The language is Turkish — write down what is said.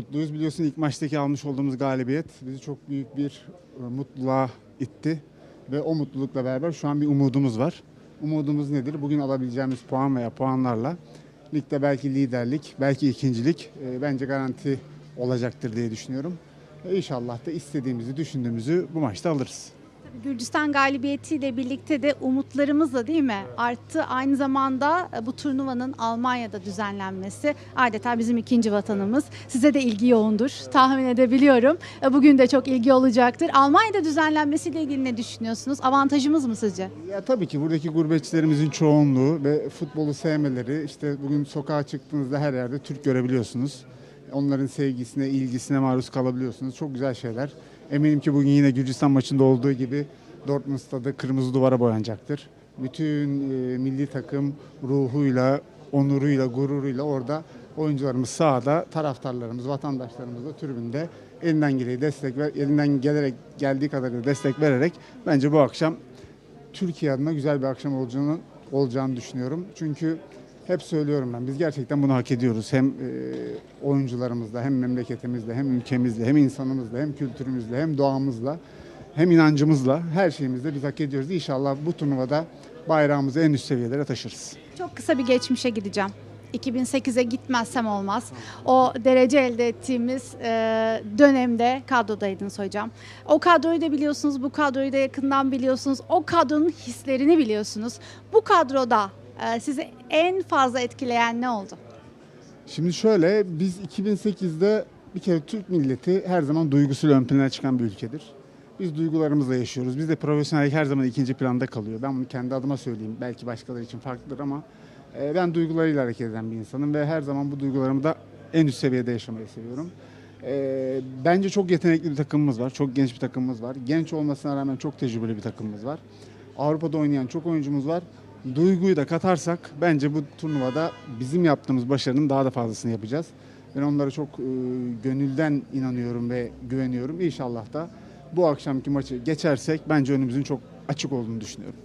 mutluyuz. Biliyorsun ilk maçtaki almış olduğumuz galibiyet bizi çok büyük bir e, mutluluğa itti. Ve o mutlulukla beraber şu an bir umudumuz var. Umudumuz nedir? Bugün alabileceğimiz puan veya puanlarla ligde belki liderlik, belki ikincilik e, bence garanti olacaktır diye düşünüyorum. Ve inşallah da istediğimizi, düşündüğümüzü bu maçta alırız. Gürcistan galibiyetiyle birlikte de umutlarımız da değil mi arttı. Aynı zamanda e, bu turnuvanın Almanya'da düzenlenmesi adeta bizim ikinci vatanımız. Size de ilgi yoğundur tahmin edebiliyorum. E, Bugün de çok ilgi olacaktır. Almanya'da düzenlenmesiyle ilgili ne düşünüyorsunuz? Avantajımız mı sizce? Ya tabii ki buradaki gurbetçilerimizin çoğunluğu ve futbolu sevmeleri işte bugün sokağa çıktığınızda her yerde Türk görebiliyorsunuz. Onların sevgisine, ilgisine maruz kalabiliyorsunuz. Çok güzel şeyler. Eminim ki bugün yine Gürcistan maçında olduğu gibi Dortmund stadı kırmızı duvara boyanacaktır. Bütün e, milli takım ruhuyla, onuruyla, gururuyla orada oyuncularımız sahada, taraftarlarımız, vatandaşlarımız da tribünde elinden geldiği destek ver, elinden gelerek geldiği kadarıyla destek vererek bence bu akşam Türkiye adına güzel bir akşam olacağını olacağını düşünüyorum. Çünkü hep söylüyorum ben biz gerçekten bunu hak ediyoruz. Hem e, oyuncularımızla hem memleketimizle hem ülkemizle hem insanımızla hem kültürümüzle hem doğamızla hem inancımızla her şeyimizle biz hak ediyoruz. İnşallah bu turnuvada bayrağımızı en üst seviyelere taşırız. Çok kısa bir geçmişe gideceğim. 2008'e gitmezsem olmaz. O derece elde ettiğimiz e, dönemde kadrodaydınız hocam. O kadroyu da biliyorsunuz, bu kadroyu da yakından biliyorsunuz. O kadronun hislerini biliyorsunuz. Bu kadroda sizi en fazla etkileyen ne oldu? Şimdi şöyle biz 2008'de bir kere Türk milleti her zaman duygusuyla ön plana çıkan bir ülkedir. Biz duygularımızla yaşıyoruz. Biz de profesyonellik her zaman ikinci planda kalıyor. Ben bunu kendi adıma söyleyeyim. Belki başkaları için farklıdır ama e, ben duygularıyla hareket eden bir insanım ve her zaman bu duygularımı da en üst seviyede yaşamayı seviyorum. E, bence çok yetenekli bir takımımız var. Çok genç bir takımımız var. Genç olmasına rağmen çok tecrübeli bir takımımız var. Avrupa'da oynayan çok oyuncumuz var. Duyguyu da katarsak bence bu turnuvada bizim yaptığımız başarının daha da fazlasını yapacağız. Ben onlara çok e, gönülden inanıyorum ve güveniyorum. İnşallah da bu akşamki maçı geçersek bence önümüzün çok açık olduğunu düşünüyorum.